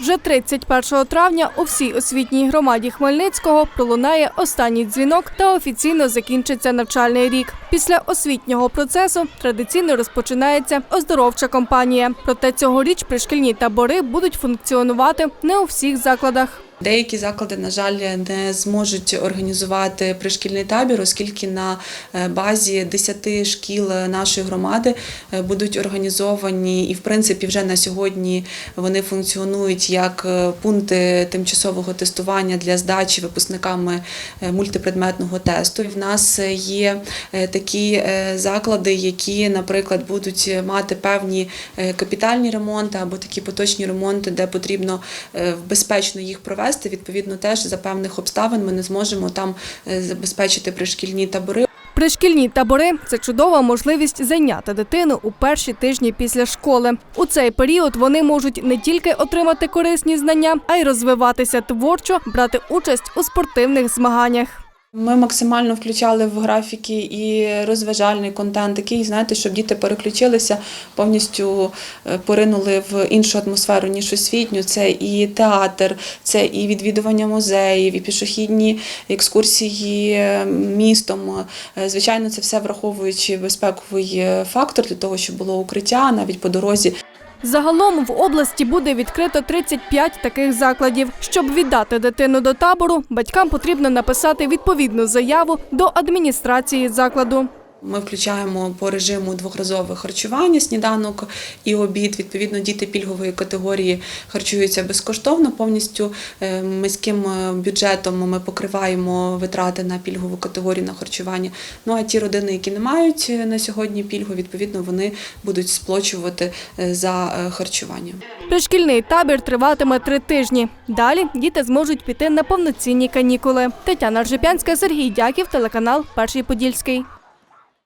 Вже 31 травня у всій освітній громаді Хмельницького пролунає останній дзвінок та офіційно закінчиться навчальний рік. Після освітнього процесу традиційно розпочинається оздоровча кампанія. Проте цьогоріч пришкільні табори будуть функціонувати не у всіх закладах. Деякі заклади, на жаль, не зможуть організувати пришкільний табір, оскільки на е, базі 10 шкіл нашої громади е, будуть організовані, і в принципі вже на сьогодні вони функціонують як е, пункти тимчасового тестування для здачі випускниками е, мультипредметного тесту. В нас є е, такі е, заклади, які, наприклад, будуть мати певні е, капітальні ремонти або такі поточні ремонти, де потрібно е, безпечно їх провести. Відповідно, теж за певних обставин ми не зможемо там е, забезпечити пришкільні табори. Пришкільні табори це чудова можливість зайняти дитину у перші тижні після школи. У цей період вони можуть не тільки отримати корисні знання, а й розвиватися творчо, брати участь у спортивних змаганнях. Ми максимально включали в графіки і розважальний контент, такий, знаєте, щоб діти переключилися, повністю е, поринули в іншу атмосферу, ніж освітню. Це і театр, це і відвідування музеїв, і пішохідні екскурсії е, містом. Е, Звичайно, це все враховуючи безпековий фактор для того, щоб було укриття навіть по дорозі. Загалом в області буде відкрито 35 таких закладів. Щоб віддати дитину до табору, батькам потрібно написати відповідну заяву до адміністрації закладу. Ми включаємо по режиму двохразове харчування, сніданок і обід. Відповідно, діти пільгової категорії харчуються безкоштовно. Повністю е, міським е, бюджетом ми покриваємо витрати на пільгову категорію на харчування. Ну а ті родини, які не мають е, на сьогодні пільгу, відповідно вони будуть сплачувати за харчування. Пришкільний табір триватиме три тижні. Далі діти зможуть піти на повноцінні канікули. Тетяна Ржепянська, Сергій Дяків, телеканал Перший Подільський.